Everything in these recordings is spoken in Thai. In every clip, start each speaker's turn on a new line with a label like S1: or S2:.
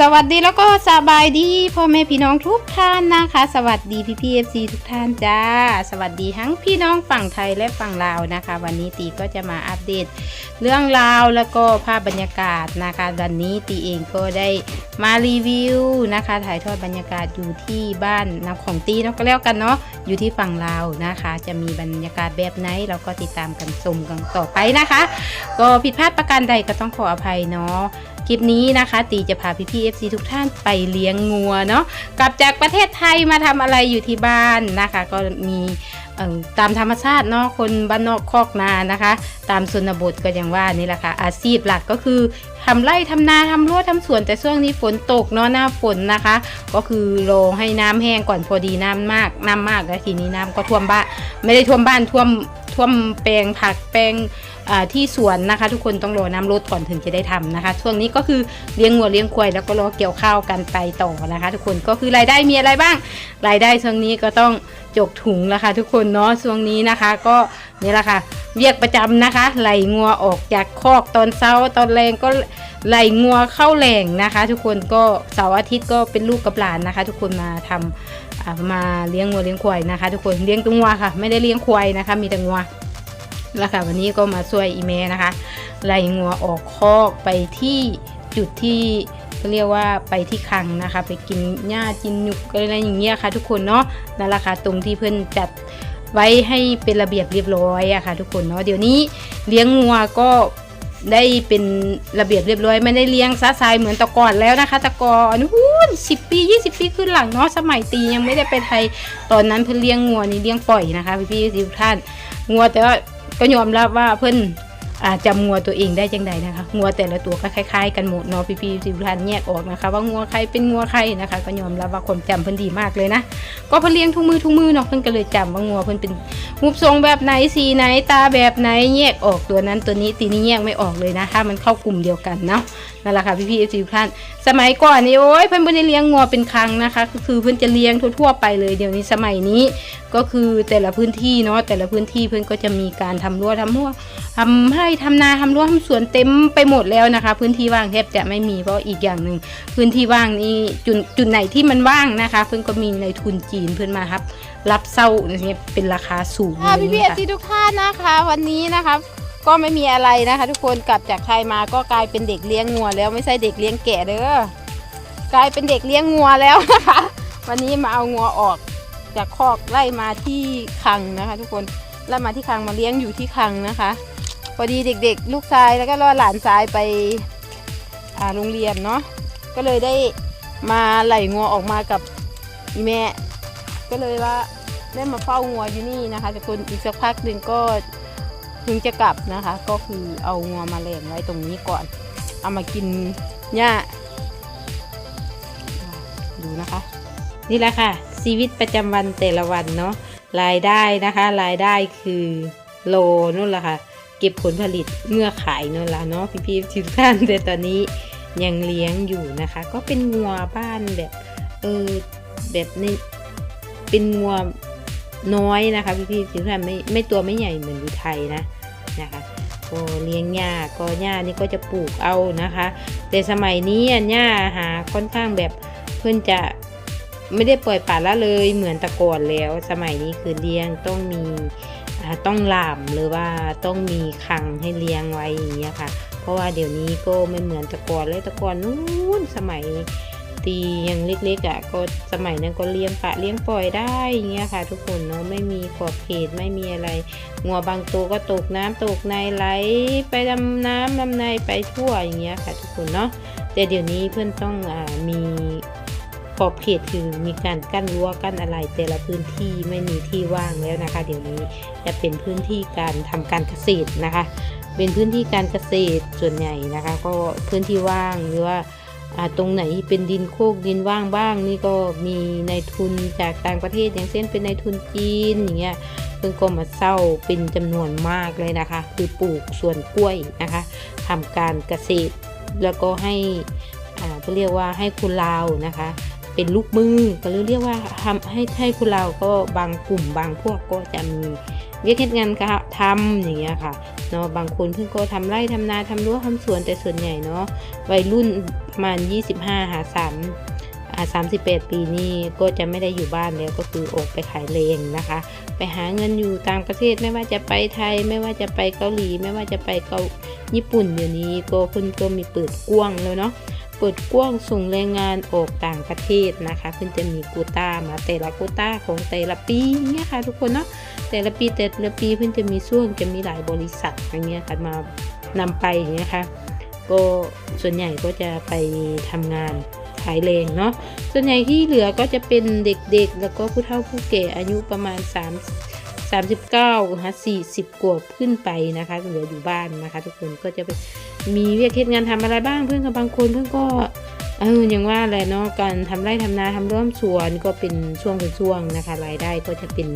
S1: สวัสดีแล้วก็สบายดีพ่อแม่พี่น้องทุกท่านนะคะ สวัสดีพี่พีเอฟซีทุกท่านจ้า สวัสดีทั้งพี่น้องฝั่งไทยและฝั่งลาวนะคะ วันนี้ตีก็จะมาอัปเดตเรื่องราวแล้วก็ภาพบรรยากาศนะคะวันนี้ตีเองก็ได้มารีวิวนะคะ ถ่ายทอดบรรยากาศอยู่ที่บ้านนำของตีเนาะก็แล้วกันเนาะอยู่ที่ฝั่งลาวนะคะ จะมีบรรยากาศแบบไหนเราก็ติดตามกันชมกันต่อไปนะคะ ก็ผิดพลาดประการใดก็ต้องขออภัยเนาะ ลิปนี้นะคะ ตีจะพาพี่พี่เอฟซีทุกท่านไปเลี้ยงงัวเนาะกลับจากประเทศไทยมาทำอะไรอยู่ที่บ้านนะคะ ก็มีตามธรรมชาติเนาะคนบ้านนอกคอกนานะคะ ตามชนบทก็อย่างว่านี่แหละค่ะ อาชีพหลักก็คือทำไร่ทำนาทำรั้วทำสวนแต่ช่วงนี้ฝนตกเนาะหน้าฝนนะคะ ก็คือรอให้น้ำแห้งก่อนพอดีน้ำมากน้ำมากแล้วทีนี้น้ำก็ท่วมบ้านไม่ได้ท่วมบ้านท่วมท่วมแปลงผักแปลง ที่สวนนะคะ ทุกคนต้องรอน้ำลดก่อนถึงจะได้ทำนะคะ ช่วงนี้ก็คือเลี้ยงวัวเลี้ยงควายแล้วก็รอเกี่ยวข้าวกันไปต่อนะคะ ทุกคนก็คือรายได้มีอะไรบ้าง รายได้ช่วงนี้ก็ต้องจกถุงแล้วค่ะทุกคนเนาะช่วงนี้นะคะ ก็นี่แหละค่ะเรียกประจำนะคะไหลงัวออกจากคอกตอนเช้าตอนแรงก็ไหลงัวเข้าแหล่งนะคะ ทุกคนก็เสาร์อาทิตย์ก็เป็นลูกกับหลานนะคะ ทุกคนมาทำอ่ามาเลี้ยงงัวเลี้ยงควายนะคะ ทุกคนเลี้ยงตัวงัวค่ะ ไม่ได้เลี้ยงควายนะคะ มีแต่งัว แล้วค่ะวันนี้ก็มาช่วยอีเมนะคะไล่งัวออกคอกไปที่จุดที่เขาเรียกว่าไปที่คังนะคะ ไปกินหญ้ากินหยุกอะไรอย่างเงี้ยค่ะ ทุกคนเนาะนั่นแหละค่ะตรงที่เพื่อนจัดไว้ให้เป็นระเบียบเรียบร้อยอะค่ะ ทุกคนเนาะเดี๋ยวนี้เลี้ยงงัวก็ได้เป็นระเบียบเรียบร้อยไม่ได้เลี้ยงซะทรายเหมือนตะกอนแล้วนะคะตะกอนนู้นสิบปี 20 ปีขึ้นหลังเนาะสมัยตียังไม่ได้ไปไทยตอนนั้นเพื่อนเลี้ยงงัวนี่เลี้ยงปล่อยนะคะ พี่พี่ทุกท่านงัวแต่ว่า ก็ยอมรับว่าเพื่อน จำงัวตัวเองได้จังใดนะคะงัวแต่ละตัวก็คล้ายๆกันหมดเนาะพี่พี่ๆสิบท่านแยกออกนะคะ ว่างัวใครเป็นงัวใครนะคะ ก็ยอมรับว่าความจำเพิ่นดีมากเลยนะก็เพิ่นเลี้ยงทุกมือทุกมือเนาะเพิ่นก็เลยจำว่างัวเพิ่นเป็นรูปทรงแบบไหนสีไหนตาแบบไหนแยกออกตัวนั้นตัวนี้ตีนี้แยกไม่ออกเลยนะถ้ามันเข้ากลุ่มเดียวกันเนาะนั่นแหละค่ะพี่พี่ๆสิบท่านสมัยก่อนนี่โอ้ยเพิ่นไม่ได้เลี้ยงงัวเป็นครั้งนะคะก็คือเพิ่นจะเลี้ยงทั่วๆไปเลยเดี๋ยวนี้สมัยนี้ก็คือแต่ละพื้นที่เนาะแต่ละพื้นที่เพื่นก็จะมีการทำรั้วทำรั้วทำไร่ทำนาทำรั้วทำสวนเต็มไปหมดแล้วนะคะ พื้นที่ว่างแทบจะไม่มีเพราะอีกอย่างหนึ่งพื้นที่ว่างนี่จุดจุดไหนที่มันว่างนะคะ เพื่อนก็มีในทุนจีนเพื่อนมาครับ รับเศร้าเนี่ยเป็นราคาสูง
S2: ค่ะพี่พี่เอ
S1: ค่ะ
S2: ซีทุกท่านนะคะ วันนี้นะคะก็ไม่มีอะไรนะคะ ทุกคนกลับจากไทยมาก็กลายเป็นเด็กเลี้ยงงัวแล้วไม่ใช่เด็กเลี้ยงแกะเด้อกลายเป็นเด็กเลี้ยงงัวแล้วนะคะ วันนี้มาเอางัวออกจากคอกไล่มาที่คลังนะคะ ทุกคนไล่มาที่คลังมาเลี้ยงอยู่ที่คลังนะคะ พอดีเด็กๆ ลูกชายแล้วก็รอหลานชายไปโรงเรียนเนาะก็เลยได้มาไหลงัวออกมากับแม่ก็เลยว่าได้มาเฝ้างัวอยู่นี่นะคะแต่คนอีกสักพักหนึ่งก็ถึงจะกลับนะคะ ก็คือเอางัวมาแหลงไว้ตรงนี้ก่อน เอามากินหญ้าดูนะคะ
S1: นี่แหละค่ะ ชีวิตประจำวันแต่ละวันเนาะรายได้นะคะ รายได้คือโลนู่นแหละค่ะ เก็บผลผลิตเมื่อขายนู่นละเนาะพี่ๆทุกท่านแต่ตอนนี้ยังเลี้ยงอยู่นะคะ ก็เป็นงัวบ้านแบบเออแบบในเป็นงัวน้อยนะคะพี่ๆทุกท่านไม่ไม่ตัวไม่ใหญ่เหมือนอยู่ไทยนะนะคะก็เลี้ยงหญ้าก็หญ้านี่ก็จะปลูกเอานะคะ แต่สมัยนี้หญ้าหาค่อนข้างแบบเพื่อนจะไม่ได้ปล่อยป่าละเลยเหมือนต่ก่อนแล้ว สมัยนี้คือเลี้ยงต้องมี ต้องหลามหรือว่าต้องมีคังให้เลี้ยงไว้อย่างเงี้ยค่ะ เพราะว่าเดี๋ยวนี้ก็ไม่เหมือนแต่ก่อนเลยแต่ก่อนนู้นสมัยตียังเล็กๆอะก็สมัยนั้นก็เลี้ยงปะเลี้ยงปล่อยได้อย่างเงี้ยค่ะ ทุกคนเนาะไม่มีขอบเขตไม่มีอะไรงัวบางตัวก็ตกน้ำตกในไหลไปดำน้ำดำในไปทั่วอย่างเงี้ยค่ะ ทุกคนเนาะแต่เดี๋ยวนี้เพื่อนต้องอมี ขอบเขตคือมีการกั้นรั้วกั้นอะไร แต่ละพื้นที่ไม่มีที่ว่างแล้วนะคะ เดี๋ยวนี้จะเป็นพื้นที่การทำการเกษตรนะคะ เป็นพื้นที่การเกษตรส่วนใหญ่นะคะ ก็พื้นที่ว่างหรือว่าตรงไหนเป็นดินโคกดินว่างบ้าง นี่ก็มีในทุนจากต่างประเทศอย่างเช่นเป็นในทุนจีนอย่างเงี้ยเพิ่งก็มาเศร้าเป็นจำนวนมากเลยนะคะ คือปลูกสวนกล้วยนะคะทำการเกษตรแล้วก็ให้เขาเรียกว่าให้คุณลาวนะคะ เป็นลูกมือก็เลยเรียกว่าทำให้ให้คุณเราก็บางกลุ่มบางพวกก็จะมีเรียกเฮ็ดงานก็ทำอย่างเงี้ยค่ะเนาะบางคนเพิ่งก็ทำไร่ทำนาทำรั้วทำสวนแต่ส่วนใหญ่เนาะวัยรุ่นประมาณ 25 หา3อ่า38ปีนี้ก็จะไม่ได้อยู่บ้านแล้วก็คือออกไปขายเลงนะคะ ไปหาเงินอยู่ต่างประเทศไม่ว่าจะไปไทย ไม่ว่าจะไปเกาหลี ไม่ว่าจะไปเกาญี่ปุ่นเดี๋ยวนี้ก็เพิ่นก็มีเปิดกว้างแล้วเนาะ เปิดกว้างส่งแรงงานออกต่างประเทศนะคะ เพิ่อนจะมีโควต้ามาแต่ละโควต้าของแต่ละปีเนี่ยค่ะทุกคนเนาะแต่ละปีแต่ละปีเพิ่อนจะมีช่วงจะมีหลายบริษัทอย่างเงี้ยค่ะมานำไปอย่างเงี้ยค่ะก็ส่วนใหญ่ก็จะไปทำงานขายแรงเนาะส่วนใหญ่ที่เหลือก็จะเป็นเด็กๆ แล้วก็ผู้เฒ่าผู้แก่อายุประมาณ 3 39ฮะ40 กว่าขึ้นไปนะคะเหลืออยู่บ้านนะคะ ทุกคนก็จะไป มีเวียกเฮ็ดงานทำอะไรบ้างเพื่อนกับบางคนเพื่อนก็เอออย่างว่าแหละเนาะการทำไร่ทำนาทำร่วมสวนก็เป็นช่วงเป็นช่วงนะคะรายได้ก็จะเป็น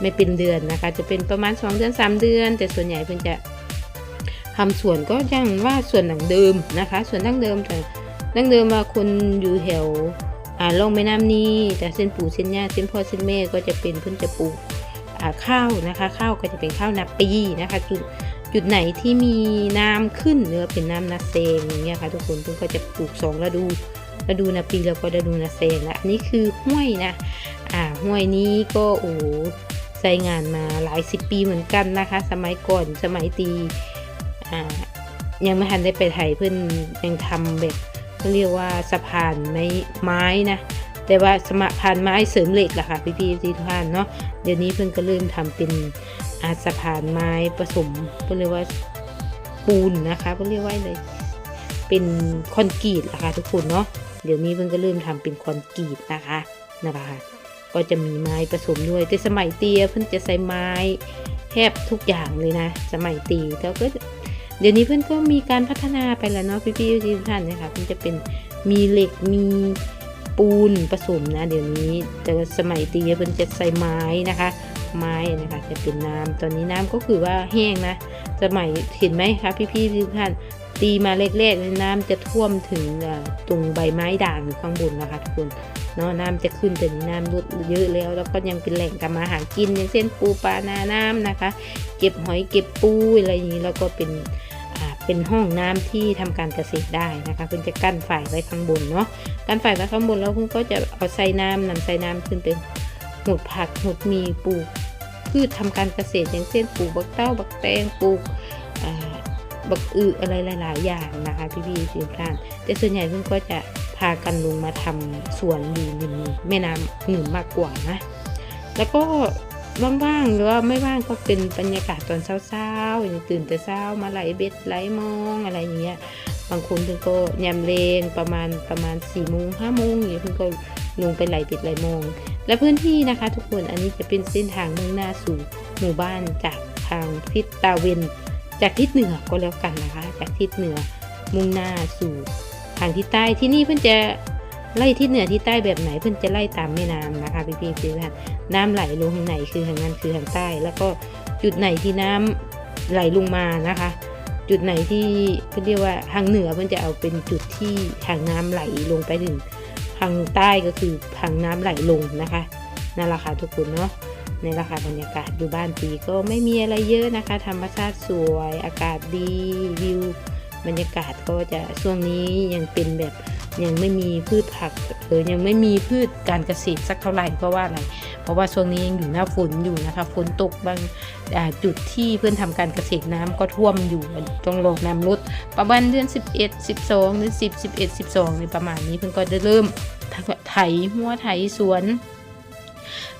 S1: ไม่เป็นเดือนนะคะ จะเป็นประมาณ 2 เดือน 3 เดือน แต่ส่วนใหญ่เพื่อนจะทำสวนก็ยังว่าส่วนหนังเดิมนะคะส่วนดั้งเดิมแต่ดั้งเดิมมาคนอยู่แถวอ่าลงแม่น้ำนี้แต่เส้นปู่เส้นย่าเส้นพ่อเส้นแม่ก็จะเป็นเพิ่อนจะปลูกอ่าข้าวนะคะ ข้าวก็จะเป็นข้าวนาปีนะคะจุด จุดไหนที่มีน้ำขึ้นหรือเป็นน้ำนาเซงอย่างเงี้ยค่ะทุกคนเพิ่นก็จะปลูกสองฤดูฤดูนาปีแล้วก็ฤดูนาเซงและอันนี้คือห้วยนะอ่าห้วยนี้ก็โอ้ใช้งานมาหลายสิบปีเหมือนกันนะคะ สมัยก่อนสมัยตีอ่ายังไม่ทันได้ไปไทยเพิ่อนยังทำแบบเรียกว่าสะพานไม้ไม้นะแต่ว่าสะพานไม้เสริมเหล็กล่ะค่ะพี่พี่ทุกท่านเนาะเดี๋ยวนี้เพิ่งก็เริ่มทำเป็น อาสะพานไม้ผสมเพิ่นเรียกว่าปูนนะคะเพิ่นเรียกว่าเลย เป็นคอนกรีตล่ะคะทุกคนเนาะเดี๋ยวนี้เพิ่งก็เริ่มทำเป็นคอนกรีตนะคะนะคะก็จะมีไม้ผสมด้วย แต่สมัยเตียเพิ่นจะใช้ไม้แทบทุกอย่างเลยนะ สมัยตีแล้วก็เดี๋ยวนี้เพื่อนก็มีการพัฒนาไปแล้วเนาะพี่ๆทุกท่านนะคะเพื่อนจะเป็นมีเหล็กมีปูนผสมนะ เดี๋ยวนี้แต่สมัยตีเพื่อนจะใส่ไม้นะคะ ไม้นะคะ จะเป็นน้ำตอนนี้น้ำก็คือว่าแห้งนะสมัยเห็นไหมคะพี่ๆทุกท่านตีมาแรกๆน้ำจะท่วมถึงตรงใบไม้ด่างอยู่ข้างบนนะคะทุกคนเนาะน้ำจะขึ้นแต่นี้น้ำลดเยอะแล้ว แล้วก็ยังเป็นแหล่งทำมาหากินอย่างเช่นปูปลานาน้ำนะคะ เก็บหอยเก็บปูอะไรอย่างนี้แล้วก็เป็นเป็นห้องน้ำที่ทำการเกษตรได้นะคะเพิ่นจะกั้นฝ่ายไว้ข้างบนเนาะกั้นฝ่ายไว้ข้างบนแล้วเพิ่นก็จะเอาใส่น้ำนำใส่น้ำขึ้นไปหุดผักหุดมีปลูก พืชทำการเกษตรอย่างเช่นปลูกบักเต้าบักแตงปลูกอ่าบักอึอะไรหลาย ๆ อย่างนะคะพี่พี่ๆทุกท่านแต่ส่วนใหญ่เพิ่นก็จะพากันลงมาทำสวนอยู่ริมแม่น้ำหนึ่งมากกว่านะแล้วก็ว่างๆหรือว่าไม่ว่างก็เป็นบรรยากาศตอนเช้าๆอย่างตื่นแต่เช้ามาไหลเบ็ดไหลมองอะไรอย่างเงี้ยบางคนเพิ่งก็ยำเลงประมาณประมาณ4ี่โมงห้าโมงอย่างเงี้ยเพิ่งก็ ลงไปไหลเบ็ดไหลมอง และพื้นที่นะคะทุกคนอันนี้จะเป็นเส้นทางมุ่งหน้าสู่หมู่บ้านจากทางทิศตาเวนจากทิศเหนือก็แล้วกันนะคะ จากทิศเหนือมุ่งหน้าสู่ทางทิศใต้ที่นี่เพิ่อนจะไล่ทิศเหนือทิศใต้แบบไหนเพิ่อนจะไล่ตามแม่น้ำนะคะพี่ๆทุกท่านน้ำไหลลงทางไหนคือทางนั้นคือทางใต้ แล้วก็จุดไหนที่น้ำไหลลงมานะคะ จุดไหนที่เขาเรียกว่าทางเหนือมันจะเอาเป็นจุดที่ทางน้ำไหลลงไปถึง ทางใต้ก็คือทางน้ำไหลลงนะคะนั่นแหละค่ะทุกคนเนาะในราคาบรรยากาศอยู่บ้านปีก็ไม่มีอะไรเยอะนะคะ ธรรมชาติสวยอากาศดีวิว บรรยากาศก็จะช่วงนี้ยังเป็นแบบ ยังไม่มีพืชผักเออยังไม่มีพืชการเกษตรสักเท่าไหร่เพราะว่าอะไร เพราะว่าช่วงนี้ยังอยู่หน้าฝนอยู่นะคะฝนตกบางจุดที่เพื่อนทำการเกษตรน้ำก็ท่วมอยู่ต้องรอน้ำลดประมาณเดือน 11 12 หรือ 10 11 12ในประมาณนี้เพื่อนก็จะเริ่มไถหัวไถสวน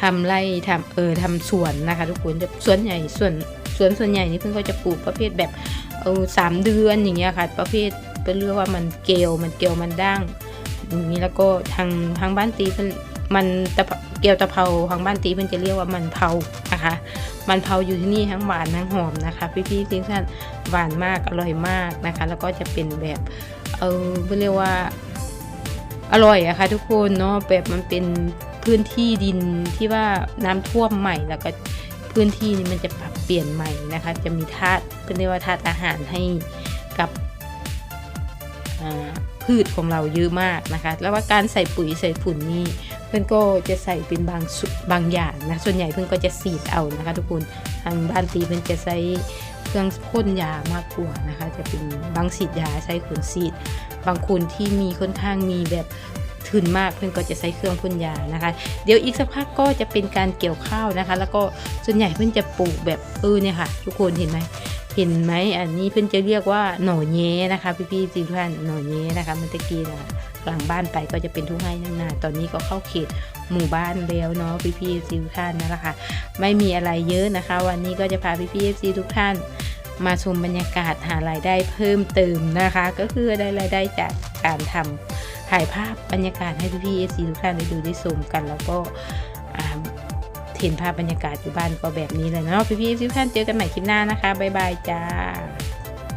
S1: ทำไร่ทำเออทำสวนนะคะ ทุกคนจะสวนใหญ่ส่วนสวนส่วนใหญ่นี่เพื่อนก็จะปลูกประเภทแบบเออสามเดือนอย่างเงี้ยค่ะ ประเภท เป็นเรียกว่ามันเกลมันเกลมันด่างอย่างนี้แล้วก็ทางทางบ้านตีเพิ่นมันตะเภาเกี๊ยวตะเภาทางบ้านตีมันจะเรียกว่ามันเผานะคะ มันเผาอยู่ที่นี่ทั้งหวานทั้งหอมนะคะ พี่ๆทุกท่านหวานมากอร่อยมากนะคะ แล้วก็จะเป็นแบบเออเรียกว่าอร่อยอะค่ะทุกคนเนาะแบบมันเป็นพื้นที่ดินที่ว่าน้ำท่วมใหม่แล้วก็พื้นที่นี้มันจะปรับเปลี่ยนใหม่นะคะ จะมีธาตุเป็นเรียกว่าธาตุอาหารให้กับ พืชของเราเยอะมากนะคะ แล้วว่าการใส่ปุ๋ยใส่ฝุ่นนี่เพื่อนก็จะใส่เป็นบางสุบางอย่างนะส่วนใหญ่เพื่อนก็จะสีดเอานะคะ ทุกคนทางบ้านตีเพื่อนจะใช้เครื่องพ่นยามากกว่านะคะ จะเป็นบางสีดยาใช้ขนสีด บางคนที่มีค่อนข้างมีแบบ ถึนมากเพื่อนก็จะใช้เครื่องพ่นยานะคะ เดี๋ยวอีกสักพักก็จะเป็นการเกี่ยวข้าวนะคะ แล้วก็ส่วนใหญ่เพื่อนจะปลูกแบบเออเนี่ยค่ะ ทุกคนเห็นไหมเห็นไหมอันนี้เพื่อนจะเรียกว่าหน่อเย้นะคะพี่ๆทุกท่านหน่อเย้นะคะมื่อตะกี้นะคะหลังบ้านไปก็จะเป็นทุ่งไร่นั่งนาตอนนี้ก็เข้าเขตหมู่บ้านแล้วเนาะพี่ๆทุกท่านนั่นแหละค่ะไม่มีอะไรเยอะนะคะ วันนี้ก็จะพาพี่ๆทุกท่าน มาชมบรรยากาศหารายได้เพิ่มเติมนะคะ ก็คือได้รายได้จากการทำ ถ่ายภาพบรรยากาศให้พี่ๆเอซีทุกท่านได้ดูได้ชมกัน แล้วก็เห็นภาพบรรยากาศอยู่บ้านก็แบบนี้เลยเนาะพี่ๆทุกท่านเจอกันใหม่คลิปหน้านะคะบ๊ายบายจ้า